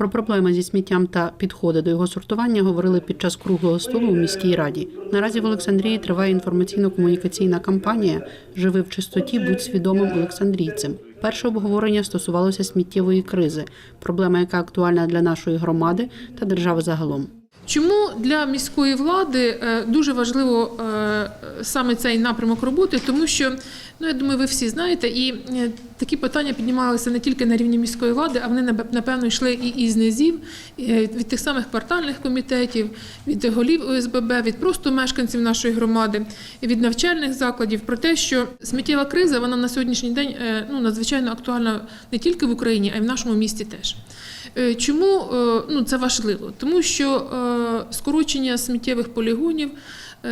Про проблеми зі сміттям та підходи до його сортування говорили під час круглого столу у міській раді. Наразі в Олександрії триває інформаційно-комунікаційна кампанія Живи в чистоті, будь свідомим олександрійцем. Перше обговорення стосувалося сміттєвої кризи, проблема, яка актуальна для нашої громади та держави загалом. Чому для міської влади е, дуже важливо е, саме цей напрямок роботи? Тому що ну я думаю, ви всі знаєте, і е, такі питання піднімалися не тільки на рівні міської влади, а вони нап- напевно йшли і із низів е, від тих самих квартальних комітетів, від голів ОСББ, від просто мешканців нашої громади, від навчальних закладів про те, що сміттєва криза вона на сьогоднішній день е, ну надзвичайно актуальна не тільки в Україні, а й в нашому місті теж. Е, Чому ну, це важливо? Тому що скорочення сміттєвих полігонів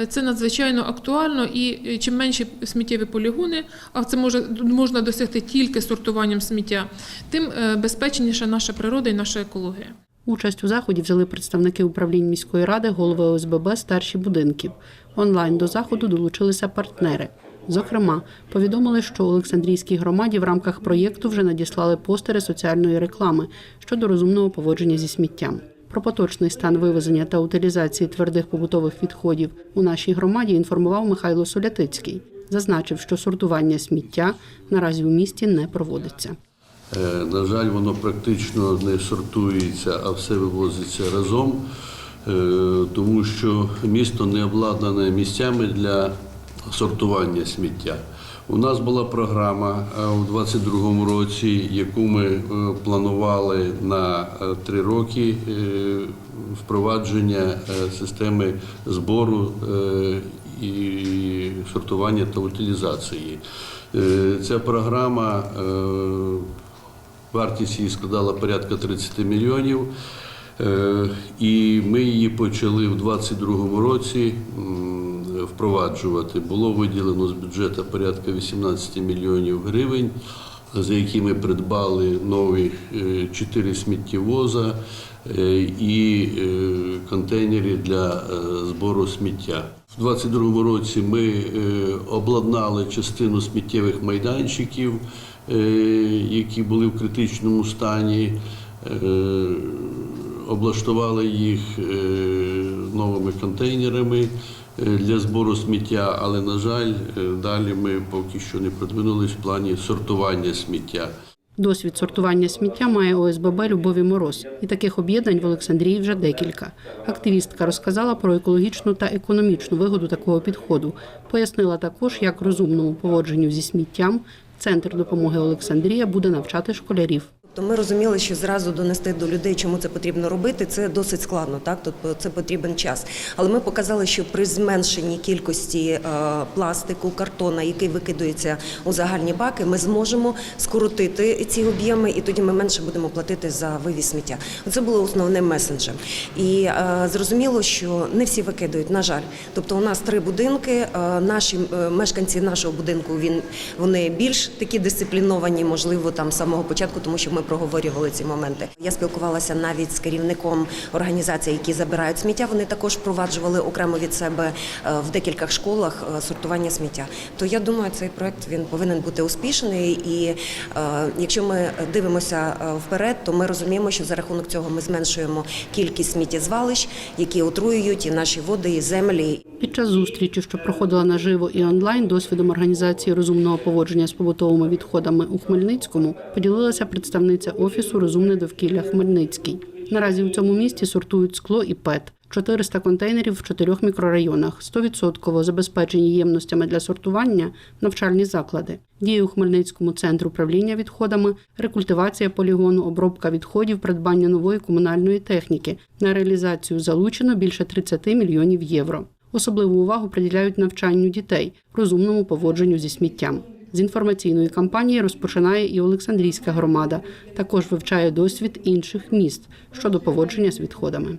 це надзвичайно актуально, і е, чим менші сміттєві полігони, а це може можна досягти тільки сортуванням сміття, тим е, безпечніша наша природа і наша екологія. Участь у заході взяли представники управлінь міської ради, голови ОСББ, старші будинків. Онлайн до заходу долучилися партнери. Зокрема, повідомили, що Олександрійській громаді в рамках проєкту вже надіслали постери соціальної реклами щодо розумного поводження зі сміттям. Про поточний стан вивезення та утилізації твердих побутових відходів у нашій громаді інформував Михайло Солятицький. Зазначив, що сортування сміття наразі у місті не проводиться. Е, На жаль, воно практично не сортується, а все вивозиться разом, е, тому що місто не обладнане місцями для сортування сміття. У нас була програма е, у 2022 році, яку ми е, планували на е, три роки впровадження системи збору і сортування та утилізації. Ця програма Вартість її складала порядка 30 мільйонів. Е, І ми її почали в 2022 році впроваджувати. Було виділено з бюджету порядка 18 мільйонів гривень, за які ми придбали нові е, 4 сміттєвоза е, і е, контейнери для е, збору сміття. У 2022 році ми е, обладнали частину сміттєвих майданчиків, е, які були в критичному стані, е, облаштували їх е, новими контейнерами е, для збору сміття, але, на жаль, е, далі ми поки що не продвинулись в плані сортування сміття. Досвід сортування сміття має ОСББ Любові Мороз, і таких об'єднань в Олександрії вже декілька. Активістка розказала про екологічну та економічну вигоду такого підходу. Пояснила також, як розумному поводженню зі сміттям центр допомоги Олександрія буде навчати школярів. Тобто ми розуміли, що зразу донести до людей, чому це потрібно робити, це досить складно, так тобто це потрібен час. Але ми показали, що при зменшенні кількості е, пластику, картона, який викидується у загальні баки, ми зможемо скоротити ці об'єми, і тоді ми менше будемо платити за вивіз сміття. Це було основним месенджем. І е, зрозуміло, що не всі викидають, на жаль. Тобто, у нас три будинки. е, Наші мешканці нашого будинку він вони більш такі дисципліновані, можливо, там з самого початку, тому що ми проговорювали ці моменти. Я спілкувалася навіть з керівником організацій, які забирають сміття. Вони також впроваджували окремо від себе е, в декількох школах е, сортування сміття. То я думаю, цей проект він повинен бути успішний. І е, якщо ми дивимося вперед, то ми розуміємо, що за рахунок цього ми зменшуємо кількість сміттєзвалищ, які отруюють і наші води, і землі. Під час зустрічі, що проходила наживо і онлайн, досвідом організації розумного поводження з побутовими відходами у Хмельницькому поділилася представниця офісу Розумне довкілля Хмельницький. Наразі у цьому місті сортують скло і ПЕТ. 400 контейнерів в чотирьох мікрорайонах, 100% забезпечені ємностями для сортування, навчальні заклади. Діє у Хмельницькому центр управління відходами, рекультивація полігону, обробка відходів, придбання нової комунальної техніки. На реалізацію залучено більше 30 мільйонів євро. Особливу увагу приділяють навчанню дітей, розумному поводженню зі сміттям. З інформаційної кампанії розпочинає і Олександрійська громада. Також вивчає досвід інших міст щодо поводження з відходами.